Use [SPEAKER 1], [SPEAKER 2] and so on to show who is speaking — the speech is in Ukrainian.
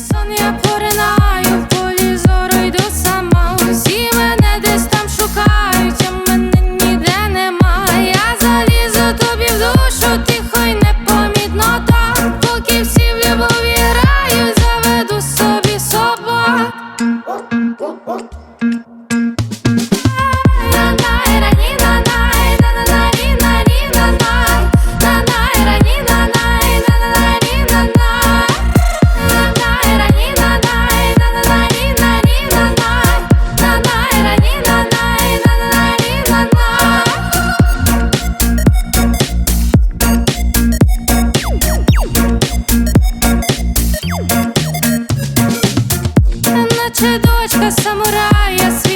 [SPEAKER 1] insomnia putting out дочка самурая.